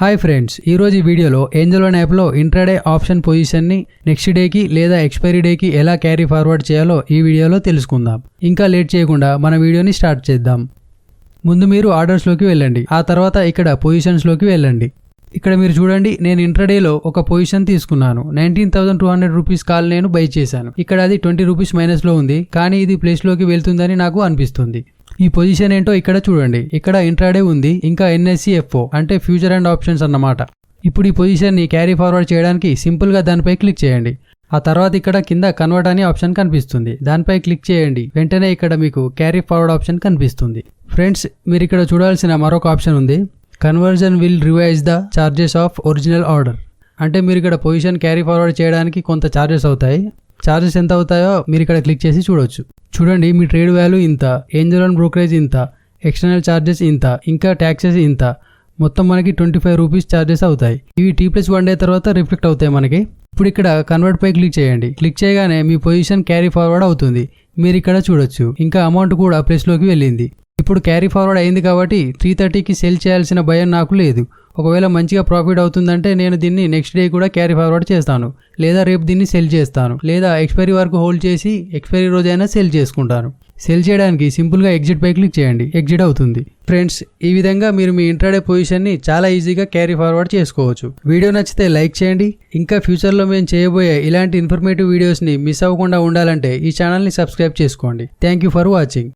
Hi friends ఈరోజు ఈ వీడియోలో ఏంజలోన్ యాప్లో ఇంట్రాడే ఆప్షన్ పొజిషన్ని నెక్స్ట్ డేకి లేదా ఎక్స్పైరీ డేకి ఎలా క్యారీ ఫార్వర్డ్ చేయాలో ఈ వీడియోలో తెలుసుకుందాం. ఇంకా లేట్ చేయకుండా మన వీడియోని స్టార్ట్ చేద్దాం. ముందు మీరు ఆర్డర్స్లోకి వెళ్ళండి. ఆ తర్వాత ఇక్కడ పొజిషన్స్లోకి వెళ్ళండి. ఇక్కడ మీరు చూడండి నేను ఇంట్రాడేలో ఒక పొజిషన్ తీసుకున్నాను. Nineteen thousand two hundred rupees call నేను బై చేశాను. ఇక్కడ అది ట్వంటీ రూపీస్ మైనస్లో ఉంది కానీ ఇది ప్లేస్లోకి వెళ్తుందని నాకు అనిపిస్తుంది. ఈ పొజిషన్ ఏంటో ఇక్కడ చూడండి. ఇక్కడ ఇంట్రాడే ఉంది ఇంకా ఎన్ఎస్సిఎఫ్ఓ అంటే ఫ్యూచర్ అండ్ ఆప్షన్స్ అన్నమాట. ఇప్పుడు ఈ పొజిషన్ని క్యారీ ఫార్వర్డ్ చేయడానికి సింపుల్గా దానిపై క్లిక్ చేయండి. ఆ తర్వాత ఇక్కడ కింద కన్వర్ట్ అనే ఆప్షన్ కనిపిస్తుంది. దానిపై క్లిక్ చేయండి. వెంటనే ఇక్కడ మీకు క్యారీ ఫార్వర్డ్ ఆప్షన్ కనిపిస్తుంది. ఫ్రెండ్స్ మీరు ఇక్కడ చూడాల్సిన మరొక ఆప్షన్ ఉంది. Conversion will revise the charges of original order అంటే మీరు ఇక్కడ పొజిషన్ క్యారీ ఫార్వర్డ్ చేయడానికి కొంత ఛార్జెస్ అవుతాయి. ఛార్జెస్ ఎంత అవుతాయో మీరు ఇక్కడ క్లిక్ చేసి చూడొచ్చు. చూడండి మీ ట్రేడ్ వాల్యూ ఇంత ఏంజల్ అండ్ బ్రోకరేజ్ ఇంత ఎక్స్టర్నల్ ఛార్జెస్ ఇంత ఇంకా ట్యాక్సెస్ ఇంత. మొత్తం మనకి ట్వంటీ ఫైవ్ రూపీస్ చార్జెస్ అవుతాయి. ఇవి టీ ప్లస్ వన్ డే తర్వాత రిఫ్లెక్ట్ అవుతాయి మనకి. ఇప్పుడు ఇక్కడ కన్వర్ట్ పై క్లిక్ చేయండి. క్లిక్ చేయగానే మీ పొజిషన్ క్యారీ ఫార్వర్డ్ అవుతుంది. మీరు ఇక్కడ చూడొచ్చు. ఇంకా అమౌంట్ కూడా ప్లస్లోకి వెళ్ళింది. ఇప్పుడు క్యారీ ఫార్వర్డ్ అయింది కాబట్టి త్రీ థర్టీకి సెల్ చేయాల్సిన భయం నాకు లేదు. ఒకవేళ మంచిగా ప్రాఫిట్ అవుతుందంటే నేను దీన్ని నెక్స్ట్ డే కూడా క్యారీ ఫార్వర్డ్ చేస్తాను. లేదా రేపు దీన్ని సెల్ చేస్తాను. లేదా ఎక్స్పైరీ వరకు హోల్డ్ చేసి ఎక్స్పైరీ రోజైనా సెల్ చేసుకుంటాను. సెల్ చేయడానికి సింపుల్గా ఎగ్జిట్ పై క్లిక్ చేయండి. ఎగ్జిట్ అవుతుంది. ఫ్రెండ్స్ ఈ విధంగా మీరు మీ ఇంట్రాడే పొజిషన్ని చాలా ఈజీగా క్యారీ ఫార్వర్డ్ చేసుకోవచ్చు. వీడియో నచ్చితే లైక్ చేయండి. ఇంకా ఫ్యూచర్లో మేము చేయబోయే ఇలాంటి ఇన్ఫర్మేటివ్ వీడియోస్ని మిస్ అవ్వకుండా ఉండాలంటే ఈ ఛానల్ని సబ్స్క్రైబ్ చేసుకోండి. Thank you for watching